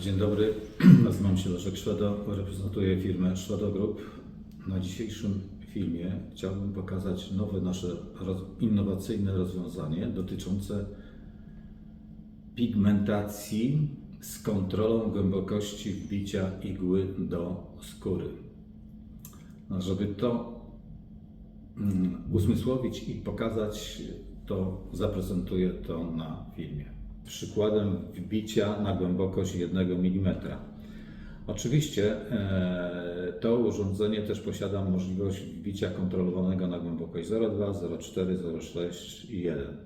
Dzień dobry, nazywam się Leszek Szwedo, reprezentuję firmę Szwedo Group. Na dzisiejszym filmie chciałbym pokazać nowe nasze innowacyjne rozwiązanie dotyczące pigmentacji z kontrolą głębokości wbicia igły do skóry. No, żeby to mm, uzmysłowić i pokazać, to zaprezentuję to na filmie. Przykładem wbicia na głębokość 1 mm. Oczywiście e, to urządzenie też posiada możliwość wbicia kontrolowanego na głębokość 0,2, 0,4, 0,6 i 1.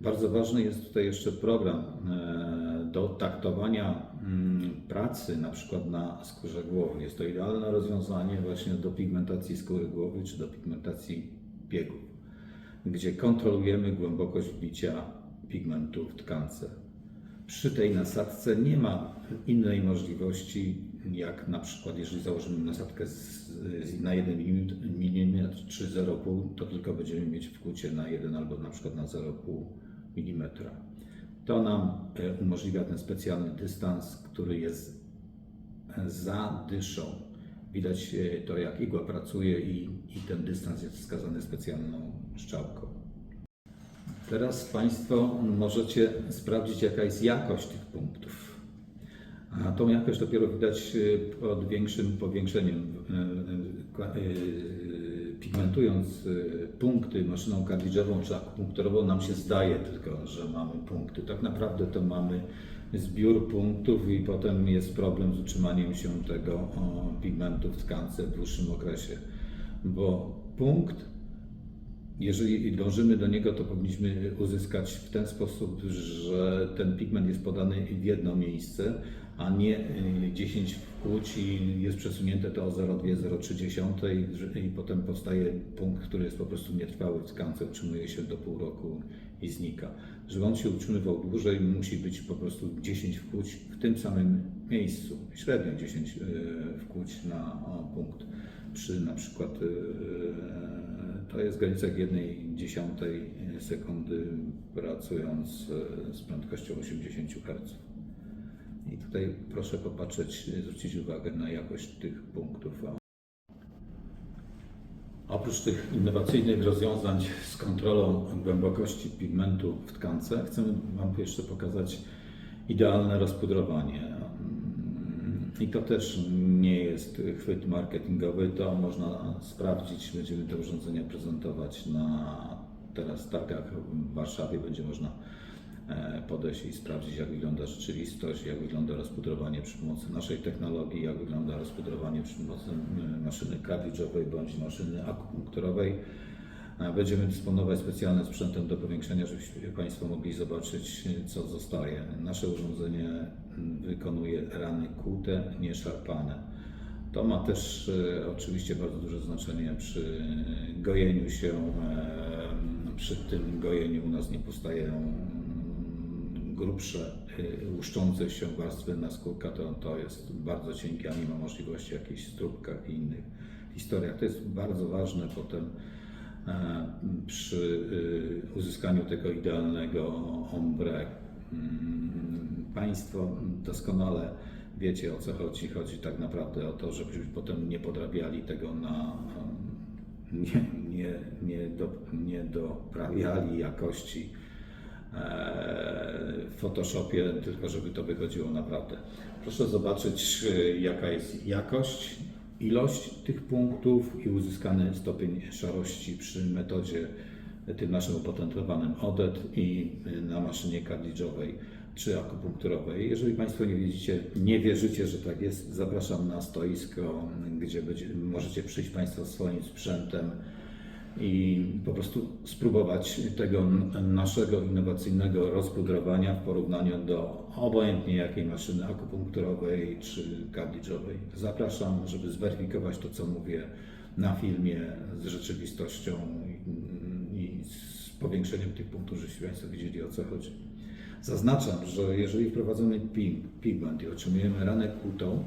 Bardzo ważny jest tutaj jeszcze program e, do taktowania mm, pracy, na przykład na skórze głowy. Jest to idealne rozwiązanie właśnie do pigmentacji skóry głowy czy do pigmentacji biegów, gdzie kontrolujemy głębokość wbicia pigmentu w tkance. Przy tej nasadce nie ma innej możliwości, jak na przykład jeżeli założymy nasadkę z, z, na 1 mm czy 0,5, to tylko będziemy mieć wkłucie na 1 albo na przykład na 0,5 mm. To nam e, umożliwia ten specjalny dystans, który jest za dyszą. Widać e, to, jak igła pracuje i, i ten dystans jest wskazany specjalną strzałką. Teraz Państwo możecie sprawdzić, jaka jest jakość tych punktów. A tą jakość dopiero widać y, pod większym powiększeniem. y, y, Pigmentując punkty maszyną kartridżową czy akupunkturową, nam się zdaje tylko, że mamy punkty. Tak naprawdę to mamy zbiór punktów i potem jest problem z utrzymaniem się tego pigmentu w tkance w dłuższym okresie. Bo punkt jeżeli dążymy do niego, to powinniśmy uzyskać w ten sposób, że ten pigment jest podany w jedno miejsce, a nie y, 10 wkłuć i jest przesunięte to o 0,2, 0,3 i potem powstaje punkt, który jest po prostu nietrwały w tkance, utrzymuje się do pół roku i znika. Żeby on się utrzymywał dłużej, musi być po prostu 10 wkłuć w tym samym miejscu, średnio 10 y, wkłuć na o, punkt. Przy na przykład y, to jest w granicach 1 dziesiątej sekundy pracując e, z prędkością 80 Hz. I tutaj proszę popatrzeć, zwrócić uwagę na jakość tych punktów. Oprócz tych innowacyjnych rozwiązań z kontrolą głębokości pigmentu w tkance, chcemy Wam jeszcze pokazać idealne rozpudrowanie. I to też nie jest chwyt marketingowy, to można sprawdzić. Będziemy te urządzenia prezentować na teraz targach w Warszawie. Będzie można e, podejść i sprawdzić, jak wygląda rzeczywistość, jak wygląda rozpudrowanie przy pomocy naszej technologii, jak wygląda rozpudrowanie przy pomocy e, maszyny kartridżowej bądź maszyny akupunkturowej. E, Będziemy dysponować specjalnym sprzętem do powiększenia, żebyście Państwo mogli zobaczyć, co zostaje. Nasze urządzenie wykonuje rany kłute, nie szarpane. To ma też e, oczywiście bardzo duże znaczenie przy gojeniu się. E, przy tym gojeniu u nas nie powstają grubsze, e, łuszczące się warstwy naskórka, to, to jest bardzo cienkie, a nie ma możliwości jakichś stróbkach i innych historiach. To jest bardzo ważne potem e, przy e, uzyskaniu tego idealnego ombre. Mm, Państwo doskonale wiecie o co chodzi. Chodzi tak naprawdę o to, żebyśmy potem nie podrabiali tego na nie, nie, nie, do, nie doprawiali jakości e, w Photoshopie, tylko żeby to wychodziło naprawdę. Proszę zobaczyć, e, jaka jest jakość, ilość tych punktów i uzyskany stopień szarości przy metodzie tym naszym opatentowanym ODET i e, na maszynie kartridżowej czy akupunkturowej. Jeżeli Państwo nie wiedzicie, nie wierzycie, że tak jest, zapraszam na stoisko, gdzie będzie, możecie przyjść Państwo swoim sprzętem i po prostu spróbować tego naszego innowacyjnego rozpudrowania w porównaniu do obojętnie jakiej maszyny akupunkturowej czy kartridżowej. Zapraszam, żeby zweryfikować to, co mówię na filmie z rzeczywistością i, z powiększeniem tych punktów, żebyście Państwo wiedzieli o co chodzi. Zaznaczam, że jeżeli wprowadzamy pig- pigment i otrzymujemy ranę kłutą,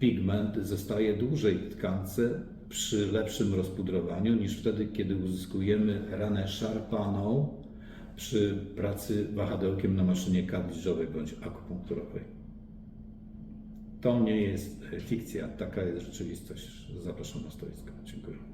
pigment zostaje dłużej w tkance przy lepszym rozpudrowaniu niż wtedy, kiedy uzyskujemy ranę szarpaną przy pracy wahadełkiem na maszynie kartridżowej bądź akupunkturowej. To nie jest fikcja, taka jest rzeczywistość. Zapraszam na stoisko. Dziękuję.